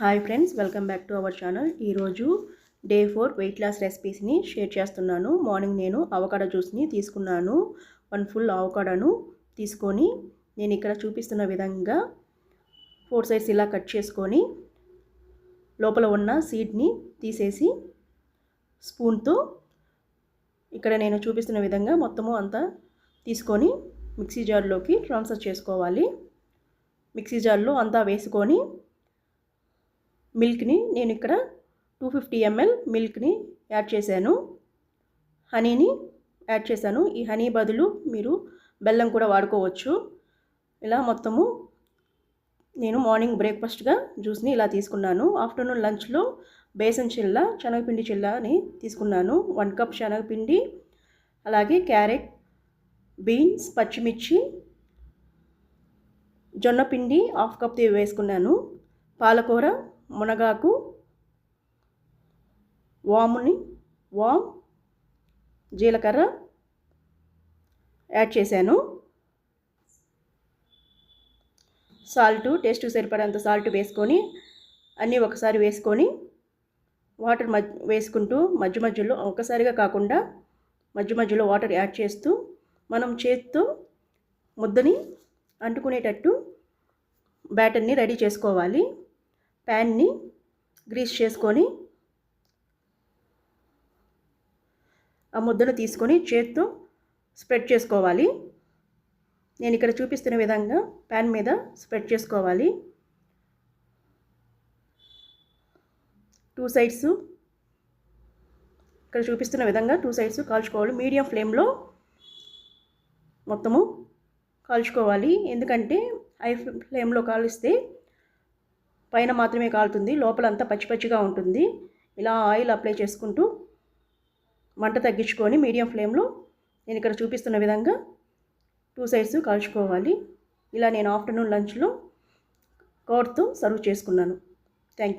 Hi friends welcome back to our channel. ఈరోజు day four weight loss రెసిపీస్ని share చేస్తున్నాను. Morning నేను avocado జ్యూస్ని తీసుకున్నాను. వన్ ఫుల్ అవకాడోను తీసుకొని నేను ఇక్కడ చూపిస్తున్న విధంగా ఫోర్ సైడ్స్ ఇలా కట్ చేసుకొని లోపల ఉన్న సీడ్ని తీసేసి స్పూన్తో ఇక్కడ నేను చూపిస్తున్న విధంగా మొత్తము అంతా తీసుకొని మిక్సీ జార్లోకి ట్రాన్స్ఫర్ చేసుకోవాలి. మిక్సీ జార్లో అంతా వేసుకొని మిల్క్ని నేను ఇక్కడ టూ ఫిఫ్టీ ఎంఎల్ మిల్క్ని యాడ్ చేశాను. హనీని యాడ్ చేశాను. ఈ హనీ బదులు మీరు బెల్లం కూడా వాడుకోవచ్చు. ఇలా మొత్తము నేను మార్నింగ్ బ్రేక్ఫాస్ట్గా జ్యూస్ని ఇలా తీసుకున్నాను. ఆఫ్టర్నూన్ లంచ్లో బేసన్ చిల్ల శనగపిండి చిల్లని తీసుకున్నాను. వన్ కప్ శనగపిండి అలాగే క్యారెట్ బీన్స్ పచ్చిమిర్చి జొన్నపిండి హాఫ్ కప్ వేసుకున్నాను. పాలకూర మునగాకు వాముని వామ్ జీలకర్ర యాడ్ చేశాను. సాల్ట్ టేస్ట్ సరిపడేంత సాల్ట్ వేసుకొని అన్నీ ఒకసారి వేసుకొని వాటర్ మధ్య వేసుకుంటూ మధ్య మధ్యలో ఒకసారిగా కాకుండా మధ్య మధ్యలో వాటర్ యాడ్ చేస్తూ మనం చేత్తో ముద్దని అంటుకునేటట్టు బ్యాటర్ని రెడీ చేసుకోవాలి. ప్యాన్ని గ్రీస్ చేసుకొని ఆ ముద్దను తీసుకొని చేత్తో స్ప్రెడ్ చేసుకోవాలి. నేను ఇక్కడ చూపిస్తున్న విధంగా ప్యాన్ మీద స్ప్రెడ్ చేసుకోవాలి. టూ సైడ్స్ ఇక్కడ చూపిస్తున్న విధంగా టూ సైడ్స్ కాల్చుకోవాలి. మీడియం ఫ్లేమ్లో మొత్తము కాల్చుకోవాలి. ఎందుకంటే హై ఫ్లేమ్లో కాలుస్తే పైన మాత్రమే కాలుతుంది. లోపలంతా పచ్చి పచ్చిగా ఉంటుంది. ఇలా ఆయిల్ అప్లై చేసుకుంటూ మంట తగ్గించుకొని మీడియం ఫ్లేమ్లో నేను ఇక్కడ చూపిస్తున్న విధంగా టూ సైడ్స్ కాల్చుకోవాలి. ఇలా నేను ఆఫ్టర్నూన్ లంచ్లో కోర్తో సర్వ్ చేసుకున్నాను.